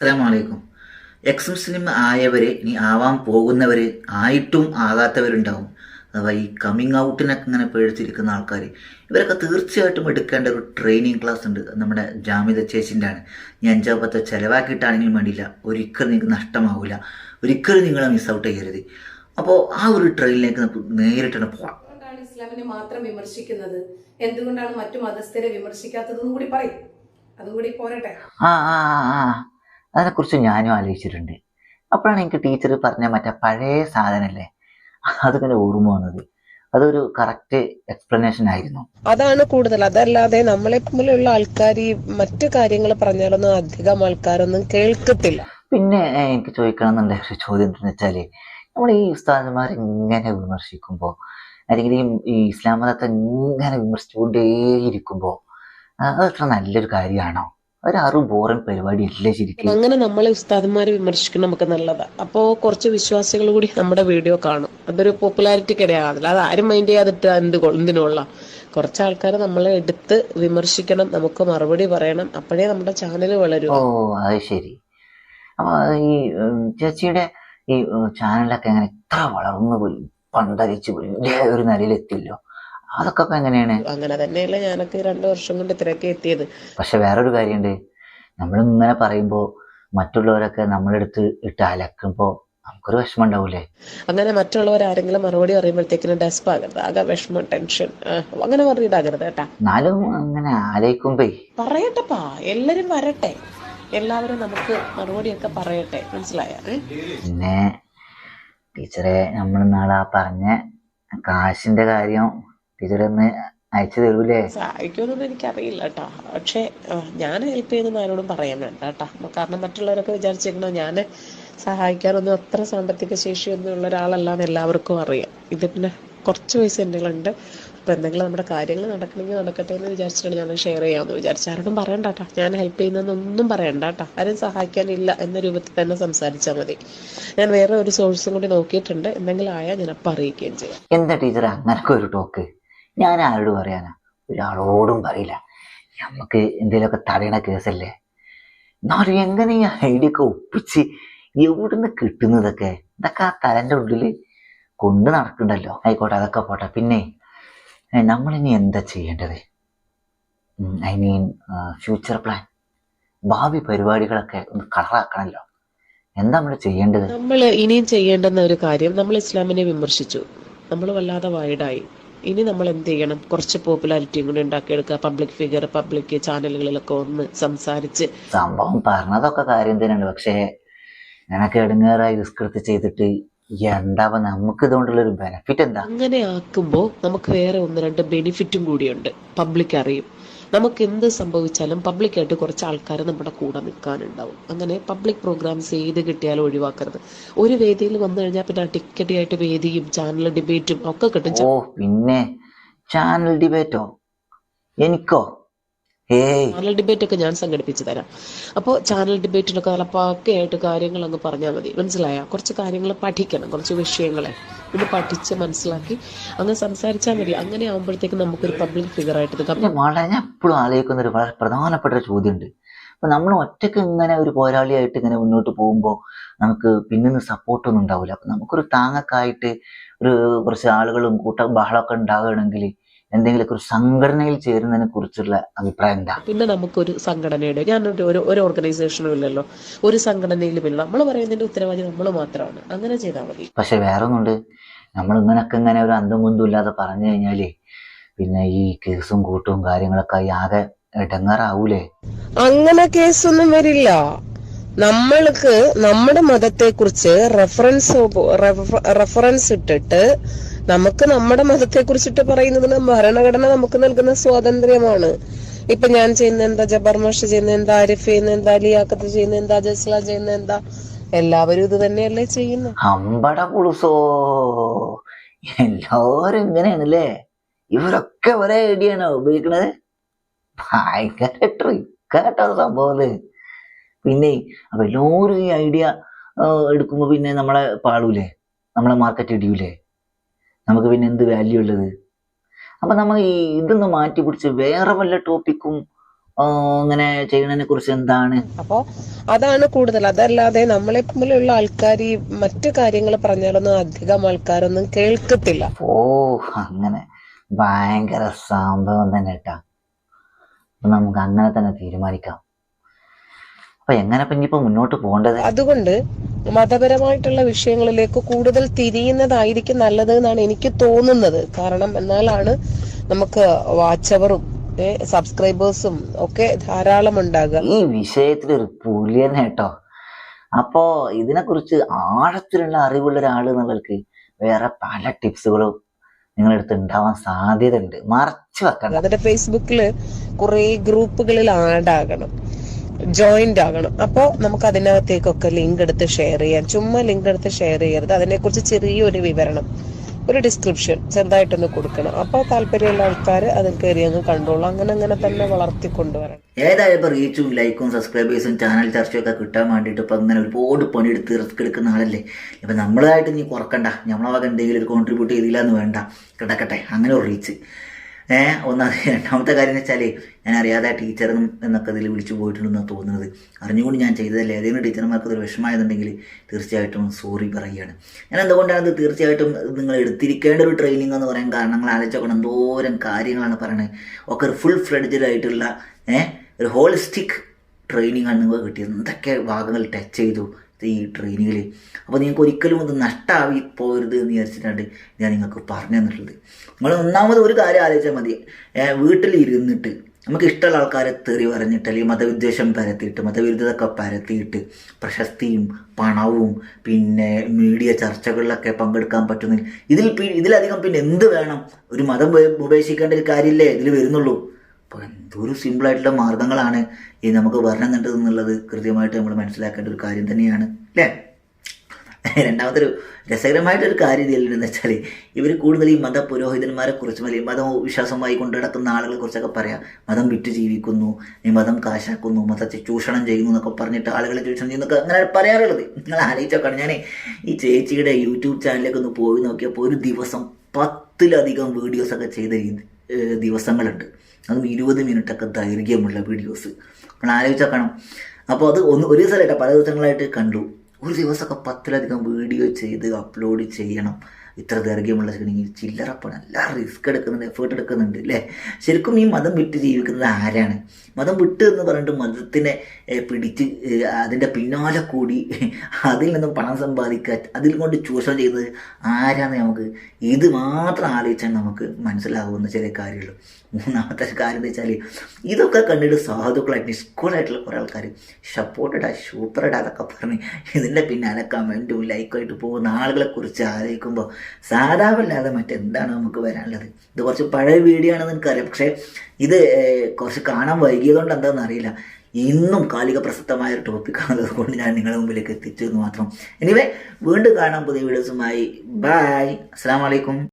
അസ്സലാമലൈക്കും. എക്സ് മുസ്ലിം ആയവര് ഇനി ആവാൻ പോകുന്നവര് ആയിട്ടും ആകാത്തവരുണ്ടാവും. അഥവാ ഈ കമ്മിങ് ഔട്ടിനൊക്കെ ഇങ്ങനെ പേടിച്ചിരിക്കുന്ന ആൾക്കാർ ഇവരൊക്കെ തീർച്ചയായിട്ടും എടുക്കേണ്ട ഒരു ട്രെയിനിങ് ക്ലാസ് ഉണ്ട്. നമ്മുടെ ജാമിത ചേച്ചിന്റെ ആണ് ഞാൻ അഞ്ചോ പത്തോ ചിലവാക്കിയിട്ടാണെങ്കിലും വേണ്ടിയില്ല. ഒരിക്കലും നിങ്ങൾക്ക് നഷ്ടമാവില്ല ഒരിക്കലും നിങ്ങൾ മിസ് ഔട്ട് ചെയ്യരുത്. അപ്പോൾ ആ ഒരു ട്രെയിനിലേക്ക് നമുക്ക് നേരിട്ടാണ് പോവാം. ഇസ്ലാമിനെ മാത്രം വിമർശിക്കുന്നത്. എന്തുകൊണ്ടാണ് മറ്റു മതസ്ഥരെ വിമർശിക്കാത്തതെന്നും കൂടി പറയും. അതും കൂടി പോരട്ടെ. ആ ആ, ആ. അതിനെക്കുറിച്ച് ഞാനും ആലോചിച്ചിട്ടുണ്ട്. അപ്പോഴാണ് എനിക്ക് ടീച്ചർ പറഞ്ഞ മറ്റേ പഴയ സാധനല്ലേ? അതിങ്ങനെ ഓർമ്മ വന്നത്. അതൊരു കറക്റ്റ് എക്സ്പ്ലനേഷൻ ആയിരുന്നു. അതാണ് കൂടുതൽ. അതല്ലാതെ നമ്മളെ പോലെയുള്ള ആൾക്കാർ ഈ മറ്റു കാര്യങ്ങൾ പറഞ്ഞാലൊന്നും അധികം ആൾക്കാരൊന്നും കേൾക്കത്തില്ല. പിന്നെ എനിക്ക് ചോദിക്കണം എന്നുള്ള ഒരു ചോദ്യം എന്താണെന്ന് വെച്ചാൽ നമ്മൾ ഈ ഉസ്താദന്മാർ ഇങ്ങനെ വിമർശിക്കുമ്പോ അല്ലെങ്കിൽ ഈ ഇസ്ലാം മതത്തെ ഇങ്ങനെ വിമർശിച്ചുകൊണ്ടേയിരിക്കുമ്പോൾ അത്ര നല്ലൊരു കാര്യമാണോ? ഒരു അറു ബോറൻ പരിപാടിയല്ല ശരിക്കും. അങ്ങനെ നമ്മളെ ഉസ്താദന്മാരെ വിമർശിക്കണം നമുക്ക് നല്ലതാ. അപ്പോ കുറച്ച് വിശ്വാസികൾ കൂടി നമ്മുടെ വീഡിയോ കാണും. അതൊരു പോപ്പുലാരിറ്റി ഇടയാകാതില്ല അത് ആരും മൈൻഡ് ചെയ്യാതിട്ട് എന്ത് എന്തിനുള്ള. കുറച്ച് ആൾക്കാർ നമ്മളെ എടുത്ത് വിമർശിക്കണം നമുക്ക് മറുപടി പറയണം. അപ്പോഴേ നമ്മുടെ ചാനൽ വളരും ഓ അത് ശരി. അപ്പൊ ഈ ചേച്ചിയുടെ ഈ ചാനലൊക്കെ എങ്ങനെ ഇത്ര വളർന്നു പോയി? പന്തലിച്ചു വലിയ ഒരു നിലയിലെത്തില്ലോ അതൊക്കെ ഇപ്പൊ എങ്ങനെയാണ്? അങ്ങനെ തന്നെയല്ല ഞാനൊക്കെ രണ്ടു വർഷം കൊണ്ട് ഇത്രയൊക്കെ എത്തിയത്. പക്ഷെ വേറൊരു കാര്യമുണ്ട്. നമ്മളിങ്ങനെ പറയുമ്പോൾ മറ്റുള്ളവരൊക്കെ നമ്മളെടുത്ത് ഇട്ട് അലക്കുമ്പോൾ നമുക്കൊരു വിഷമം ഉണ്ടാവൂലേ? അങ്ങനെ മറ്റുള്ളവർ ആരെങ്കിലും മറുപടി പറയുമ്പോഴത്തേക്കിനും ഡെസ്പ് ആകരുത്. ആകെ വിഷമം ടെൻഷൻ അങ്ങനെ പറഞ്ഞിട്ടാകരുത് കേട്ടാ. എന്നാലും അങ്ങനെ ആലോചിക്കുമ്പേ. പറയട്ടെപ്പാ. എല്ലാരും വരട്ടെ. എല്ലാവരും നമുക്ക് മറുപടിയൊക്കെ പറയട്ടെ. മനസ്സിലായ? പിന്നെ ടീച്ചറെ നമ്മൾ നാളെ പറഞ്ഞ കാശിന്റെ കാര്യം ടീച്ചർ ഒന്ന് അയച്ചു തരൂലേ? സഹായിക്കുമെന്നൊന്നും എനിക്കറിയില്ല കേട്ടോ പക്ഷെ ഞാൻ ഹെൽപ്പ് ചെയ്യുന്ന ആരോടും പറയാൻ വേണ്ട കേട്ടോ കാരണം മറ്റുള്ളവരൊക്കെ വിചാരിച്ചിരിക്കണം ഞാൻ സഹായിക്കാനൊന്നും അത്ര സാമ്പത്തിക ശേഷിയൊന്നും ഉള്ള ഒരാളല്ലാന്ന് എല്ലാവർക്കും അറിയാം. ഇത് പിന്നെ കുറച്ച് പൈസ എന്തെങ്കിലുണ്ട് ഉണ്ട് അപ്പൊ എന്തെങ്കിലും നമ്മുടെ കാര്യങ്ങൾ നടക്കണമെങ്കിൽ നടക്കട്ടെ എന്ന് വിചാരിച്ചിട്ടാണ് ഞാൻ ഷെയർ ചെയ്യാമെന്ന് വിചാരിച്ചു ആരോടും പറയണ്ട കേട്ടോ ഞാൻ ഹെൽപ്പ് ചെയ്യുന്നതൊന്നും പറയണ്ട കേട്ടോ ആരും സഹായിക്കാനില്ല എന്ന രൂപത്തിൽ തന്നെ സംസാരിച്ചാൽ മതി. ഞാൻ വേറെ ഒരു സോഴ്സും കൂടി നോക്കിയിട്ടുണ്ട്. എന്തെങ്കിലും ആയാൽ ഞാൻ അപ്പം അറിയിക്കുകയും ചെയ്യാം. എന്താ ടീച്ചർ ഒരു ടോക്ക് ഞാൻ ആരോട് പറയാനാ? ഒരാളോടും പറയില്ല. നമുക്ക് എന്തെങ്കിലുമൊക്കെ തടയണ കേസല്ലേ? എന്നാലും എങ്ങനെ ഈ ഐഡിയ ഒക്കെ ഒപ്പിച്ച് എവിടുന്ന് കിട്ടുന്നതൊക്കെ ഇതൊക്കെ ആ തലന്റെ ഉള്ളിൽ കൊണ്ട് നടക്കണ്ടല്ലോ? ആയിക്കോട്ടെ അതൊക്കെ പോട്ടെ. പിന്നെ നമ്മളിനി എന്താ ചെയ്യേണ്ടത്? I mean future plan. ഭാവി പരിപാടികളൊക്കെ ഒന്ന് കളറാക്കണമല്ലോ എന്താ നമ്മൾ ചെയ്യേണ്ടത്? നമ്മൾ ഇനിയും ചെയ്യേണ്ടുന്ന ഒരു കാര്യം നമ്മൾ ഇസ്ലാമിനെ വിമർശിച്ചു. നമ്മൾ വല്ലാതെ വൈഡായി. ഇനി നമ്മൾ എന്ത് ചെയ്യണം കുറച്ച് പോപ്പുലാരിറ്റിയും കൂടി ഉണ്ടാക്കിയെടുക്കുക. പബ്ലിക് ഫിഗർ പബ്ലിക് ചാനലുകളിലൊക്കെ ഒന്ന് സംസാരിച്ച്. സംഭവം പറഞ്ഞതൊക്കെ കാര്യം തന്നെയാണ്. പക്ഷേ ഞാനൊക്കെ എടുങ്ങേറായി എടുത്ത് ചെയ്തിട്ട് എന്താ നമുക്ക് ഇതുകൊണ്ടുള്ളൊരു ബെനിഫിറ്റ് എന്താ? അങ്ങനെ ആക്കുമ്പോൾ നമുക്ക് വേറെ ഒന്ന് രണ്ട് ബെനിഫിറ്റും കൂടിയുണ്ട്. പബ്ലിക് അറിയും. നമുക്ക് എന്ത് സംഭവിച്ചാലും പബ്ലിക്കായിട്ട് കുറച്ച് ആൾക്കാർ നമ്മുടെ കൂടെ നിൽക്കാനുണ്ടാവും. അങ്ങനെ പബ്ലിക് പ്രോഗ്രാംസ് ഏത് കിട്ടിയാലും ഒഴിവാക്കരുത്. ഒരു വേദിയിൽ വന്നു കഴിഞ്ഞാൽ പിന്നെ ടിക്കറ്റ് ആയിട്ട് വേദിയും ചാനൽ ഡിബേറ്റും ഒക്കെ കിട്ടും. പിന്നെ ചാനൽ ഡിബേറ്റോ എനിക്കോ? ചാനൽ ഡിബേറ്റ് ഒക്കെ ഞാൻ സംഘടിപ്പിച്ചു തരാം. അപ്പോൾ ചാനൽ ഡിബേറ്റിനൊക്കെ നല്ല പക്കയായിട്ട് കാര്യങ്ങൾ അങ്ങ് പറഞ്ഞാൽ മതി. മനസ്സിലായ? കുറച്ച് കാര്യങ്ങൾ പഠിക്കണം കുറച്ച് വിഷയങ്ങളെ. ഇത് പഠിച്ച് മനസ്സിലാക്കി അങ്ങ് സംസാരിച്ചാൽ മതി. അങ്ങനെ ആവുമ്പോഴത്തേക്ക് നമുക്കൊരു പബ്ലിക് ഫിഗർ ആയിട്ട് വളരെ ഞാൻ എപ്പോഴും ആലോചിക്കുന്ന ഒരു വളരെ പ്രധാനപ്പെട്ട ഒരു ചോദ്യമുണ്ട്. അപ്പൊ നമ്മൾ ഒറ്റയ്ക്ക് ഇങ്ങനെ ഒരു പോരാളിയായിട്ട് ഇങ്ങനെ മുന്നോട്ട് പോകുമ്പോൾ നമുക്ക് പിന്നിന്ന് സപ്പോർട്ടൊന്നും ഉണ്ടാവില്ല. അപ്പൊ നമുക്കൊരു താങ്ങക്കായിട്ട് ഒരു കുറച്ച് ആളുകളും കൂട്ട ബഹളമൊക്കെ ഉണ്ടാവുകയാണെങ്കിൽ എന്തെങ്കിലുമൊക്കെ ഒരു സംഘടനയിൽ ചേരുന്നതിനെ കുറിച്ചുള്ള അഭിപ്രായം എന്താ? പിന്നെ നമുക്കൊരു സംഘടനയുടെ ഞാൻ ഒരു ഒരു ഓർഗനൈസേഷനും ഇല്ലല്ലോ. ഒരു സംഘടനയിലും ഇല്ല. നമ്മൾ പറയുന്നതിന്റെ ഉത്തരവാദി നമ്മൾ മാത്രമാണ്. അങ്ങനെ ചെയ്താൽ മതി. പക്ഷെ വേറെ ഒന്നുണ്ട് നമ്മൾ ഇങ്ങനൊക്കെ ഇങ്ങനെ ഒരു അന്തം കുന്തും ഇല്ലാതെ പറഞ്ഞു കഴിഞ്ഞാൽ പിന്നെ ഈ കേസും കൂട്ടും കാര്യങ്ങളൊക്കെ ആയി ആകെ ഇടങ്ങാറാവൂലേ? അങ്ങനെ കേസൊന്നും വരില്ല. നമ്മൾക്ക് നമ്മുടെ മതത്തെ കുറിച്ച് റെഫറൻസ് റെഫറൻസ് ഇട്ടിട്ട് നമുക്ക് നമ്മുടെ മതത്തെ കുറിച്ചിട്ട് പറയുന്നത് ഭരണഘടന നമുക്ക് നൽകുന്ന സ്വാതന്ത്ര്യമാണ്. ഇപ്പൊ ഞാൻ ചെയ്യുന്ന എന്താ ജബർമോഷ ചെയ്യുന്ന എന്താ ആരിഫ് ചെയ്യുന്ന എന്താ അലിയാക്കത്ത് ചെയ്യുന്ന എന്താ ജസ്ല ചെയ്യുന്ന എന്താ? എല്ലാവരും ഇത് തന്നെയല്ലേ ചെയ്യുന്നത്. അമ്പട പുളുസോ. എല്ലാവരും ഇവരൊക്കെ ഒരേ ഐഡിയാണ് ഉപയോഗിക്കണത്. ഭയങ്കര ട്രിക്കാട്ടോ സംഭവം പിന്നെ അപ്പൊ എല്ലാവരും ഈ ഐഡിയ എടുക്കുമ്പോ പിന്നെ നമ്മളെ പാടൂലേ നമ്മളെ മാർക്കറ്റ് ഇടിയൂലേ? നമുക്ക് പിന്നെ എന്ത് വാല്യൂ ഉള്ളത്? അപ്പൊ നമ്മൾ ഈ ഇതൊന്ന് മാറ്റി പിടിച്ച് വേറെ വല്ല ടോപ്പിക്കും അങ്ങനെ ചെയ്യണതിനെ കുറിച്ച് എന്താണ്? അപ്പോ അതാണ് കൂടുതൽ. അതല്ലാതെ നമ്മളെ പോലെയുള്ള ആൾക്കാർ ഈ മറ്റു കാര്യങ്ങൾ പറഞ്ഞാലൊന്നും അധികം ആൾക്കാരൊന്നും കേൾക്കത്തില്ല. ഓ അങ്ങനെ. ഭയങ്കര സംഭവം തന്നെ കേട്ടാ. നമുക്ക് അങ്ങനെ തന്നെ തീരുമാനിക്കാം. അപ്പൊ എങ്ങനെ ഇപ്പൊ മുന്നോട്ട് പോകേണ്ടത്? അതുകൊണ്ട് മതപരമായിട്ടുള്ള വിഷയങ്ങളിലേക്ക് കൂടുതൽ തിരിയുന്നതായിരിക്കും നല്ലത് എന്നാണ് എനിക്ക് തോന്നുന്നത്. കാരണം എന്നാലാണ് നമുക്ക് വാച്ചവറും സബ്സ്ക്രൈബേഴ്സും ഒക്കെ ധാരാളം ഉണ്ടാകുക. ഈ വിഷയത്തിൽ ഒരു പുലി തന്നെ കേട്ടോ. അപ്പോ ഇതിനെക്കുറിച്ച് ആഴത്തിലുള്ള അറിവുള്ള ഒരാൾ എന്നുള്ളവർക്ക് വേറെ പല ടിപ്സുകളും നിങ്ങളടുത്ത് ഉണ്ടാവാൻ സാധ്യത ഉണ്ട് മറച്ചു വെക്കണം അതിന്റെ ഫേസ്ബുക്കിൽ കുറെ ഗ്രൂപ്പുകളിൽ ആഡ് ആകണം. ജോയിന്റ് ആകണം. അപ്പോ നമുക്ക് അതിനകത്തേക്കൊക്കെ ലിങ്ക് എടുത്ത് ഷെയർ ചെയ്യാം. ചുമ്മാ ലിങ്ക് എടുത്ത് ഷെയർ ചെയ്യരുത്. അതിനെക്കുറിച്ച് ചെറിയൊരു വിവരണം ഒരു ഡിസ്ക്രിപ്ഷൻ ചെറുതായിട്ടൊന്ന് കൊടുക്കണം. അപ്പോൾ താല്പര്യമുള്ള ആൾക്കാർ അതിൽ കയറി അങ്ങ് കണ്ടോളൂ. അങ്ങനെ അങ്ങനെ തന്നെ വളർത്തി വളർത്തിക്കൊണ്ടുവരണം. ഏതായാലും റീച്ചും ലൈക്കും സബ്സ്ക്രൈബേഴ്സും ചാനൽ ചർച്ചയൊക്കെ കിട്ടാൻ വേണ്ടിയിട്ട് ഇപ്പൊ അങ്ങനെ ഒരുപാട് പണിയെടുത്ത് റിസ്ക് എടുക്കുന്ന ആളല്ലേ? ഇപ്പൊ നമ്മളായിട്ട് നീ കുറക്കണ്ട. നമ്മളെ വക എന്തെങ്കിലും ഒരു കോൺട്രിബ്യൂട്ട് ചെയ്തില്ല എന്ന് വേണ്ട. കിടക്കട്ടെ. അങ്ങനെ ഒരു റീച്ച് ഏഹ് ഒന്നാമത് രണ്ടാമത്തെ കാര്യം എന്ന് വെച്ചാൽ ഞാൻ അറിയാതെ ടീച്ചർ എന്നൊക്കെ ഇതിൽ വിളിച്ചു പോയിട്ടുണ്ടെന്നാണ് തോന്നുന്നത്. അറിഞ്ഞുകൊണ്ട് ഞാൻ ചെയ്തതല്ലേ? ഏതെങ്കിലും ടീച്ചർമാർക്ക് ഒരു വിഷമമായതുണ്ടെങ്കിൽ തീർച്ചയായിട്ടും സോറി പറയുകയാണ്. ഞാൻ എന്തുകൊണ്ടാണ് ഇത് തീർച്ചയായിട്ടും നിങ്ങൾ എടുത്തിരിക്കേണ്ട ഒരു ട്രെയിനിങ് എന്ന് പറയാൻ കാരണം നിങ്ങൾ ആലോചിച്ചോക്കണം. എന്തോരം കാര്യങ്ങളാണ് പറയുന്നത് ഒക്കെ ഒരു ഫുൾ ഫ്ലഡ്ജഡ് ആയിട്ടുള്ള ഏഹ് ഒരു ഹോളിസ്റ്റിക് ട്രെയിനിങ് ആണ് നിങ്ങൾക്ക് കിട്ടിയത്. എന്തൊക്കെ ഭാഗങ്ങൾ ടച്ച് ചെയ്തു. ഈ ട്രെയിനിങ്ങിൽ അപ്പോൾ നിങ്ങൾക്ക് ഒരിക്കലും അത് നഷ്ടമാവി പോകരുത് എന്ന് വിചാരിച്ചിട്ടാണ് ഞാൻ നിങ്ങൾക്ക് പറഞ്ഞു തന്നിട്ടുള്ളത്. നിങ്ങൾ ഒന്നാമത് ഒരു കാര്യം ആലോചിച്ചാൽ മതി. ഇരുന്നിട്ട് നമുക്ക് ഇഷ്ടമുള്ള ആൾക്കാരെ തെറി പറഞ്ഞിട്ട് അല്ലെങ്കിൽ മതവിദ്വേഷം പരത്തിയിട്ട് മതവിരുദ്ധതൊക്കെ പരത്തിയിട്ട് പ്രശസ്തിയും പണവും പിന്നെ മീഡിയ ചർച്ചകളിലൊക്കെ പങ്കെടുക്കാൻ പറ്റുന്ന ഇതിൽ ഇതിലധികം പിന്നെ എന്ത് വേണം? ഒരു മതം ഉപേ- ഉപേക്ഷിക്കേണ്ട ഒരു കാര്യമില്ലേ ഇതിൽ വരുന്നുള്ളൂ. അപ്പോൾ എന്തൊരു സിമ്പിളായിട്ടുള്ള മാർഗങ്ങളാണ് ഈ നമുക്ക് വരുന്നുണ്ട് എന്നുള്ളത് കൃത്യമായിട്ട് നമ്മൾ മനസ്സിലാക്കേണ്ട ഒരു കാര്യം തന്നെയാണ് അല്ലേ? രണ്ടാമത്തെ ഒരു രസകരമായിട്ടൊരു കാര്യം ഇതിലുണ്ടെന്ന് വെച്ചാൽ ഇവർ കൂടുതൽ ഈ മത പുരോഹിതന്മാരെ കുറിച്ചും അല്ലെങ്കിൽ മതം വിശ്വാസമായി കൊണ്ടു നടക്കുന്ന ആളുകളെ കുറിച്ചൊക്കെ പറയാം. മതം വിറ്റ് ജീവിക്കുന്നു ഈ മതം കാശാക്കുന്നു മതത്തെ ചൂഷണം ചെയ്യുന്നു എന്നൊക്കെ പറഞ്ഞിട്ട് ആളുകളെ ചൂഷണം ചെയ്യുന്നൊക്കെ അങ്ങനെ പറയാറുള്ളത്. നിങ്ങൾ ആലോചിച്ചോക്കാണ്. ഞാൻ ഈ ചേച്ചിയുടെ യൂട്യൂബ് ചാനലിലേക്ക് ഒന്ന് പോയി നോക്കിയപ്പോൾ ഒരു ദിവസം പത്തിലധികം വീഡിയോസൊക്കെ ചെയ്ത രീതി. ദിവസങ്ങളുണ്ട്. അതും ഇരുപത് മിനിറ്റൊക്കെ ദൈർഘ്യമുള്ള വീഡിയോസ് നമ്മൾ ആലോചിച്ചോക്കണം അപ്പോൾ അത് ഒന്ന് ഒരു ദിവസമല്ല പല ദിവസങ്ങളായിട്ട് കണ്ടു. ഒരു ദിവസമൊക്കെ പത്തിലധികം വീഡിയോ ചെയ്ത് അപ്ലോഡ് ചെയ്യണം. ഇത്ര ദൈർഘ്യമുള്ള ചെയ്യണമെങ്കിൽ ചില്ലറപ്പണം എല്ലാം റിസ്ക് എടുക്കുന്നുണ്ട് എഫേർട്ട് എടുക്കുന്നുണ്ട് അല്ലേ ശരിക്കും ഈ മതം വിട്ട് ജീവിക്കുന്നത് ആരാണ്? മതം വിട്ട് എന്ന് പറഞ്ഞിട്ട് മതത്തിനെ പിടിച്ച് അതിന്റെ പിന്നാലെ കൂടി അതിൽ നിന്നും പണം സമ്പാദിക്കാൻ അതിൽ കൊണ്ട് ചൂഷണം ചെയ്യുന്നത് ആരാന്ന് നമുക്ക് ഇത് മാത്രം ആലോചിച്ചാൽ നമുക്ക് മനസ്സിലാവുന്ന ചില കാര്യമുള്ളൂ. മൂന്നാമത്തെ കാര്യം എന്ന് വെച്ചാൽ ഇതൊക്കെ കണ്ടിട്ട് സാധുക്കളായിട്ട് നിഷ്കൂളായിട്ടുള്ള കുറേ ആൾക്കാർ സപ്പോർട്ടഡാ സൂപ്പറഡാ എന്നൊക്കെ പറഞ്ഞ് ഇതിന്റെ പിന്നാലെ കമന്റും ലൈക്കും ആയിട്ട് പോകുന്ന ആളുകളെ കുറിച്ച് ആലോചിക്കുമ്പോൾ സാധാരണല്ലാതെ മറ്റെന്താണ് നമുക്ക് വരാനുള്ളത്? ഇത് കുറച്ച് പഴയ വീഡിയോ ആണെന്ന് എനിക്കറിയാം. പക്ഷേ ഇത് കുറച്ച് കാണാൻ വൈകിയതുകൊണ്ട് എന്താണെന്ന് അറിയില്ല. ഇന്നും കാലിക പ്രസക്തമായ ഒരു ടോപ്പിക്കാണുള്ളത് അതുകൊണ്ട് ഞാൻ നിങ്ങളുടെ മുമ്പിലേക്ക് എത്തിച്ചു എന്ന് മാത്രം. എനിവേ വീണ്ടും കാണാം പുതിയ വീഡിയോസുമായി ബായ് അസ്സാം വലൈക്കും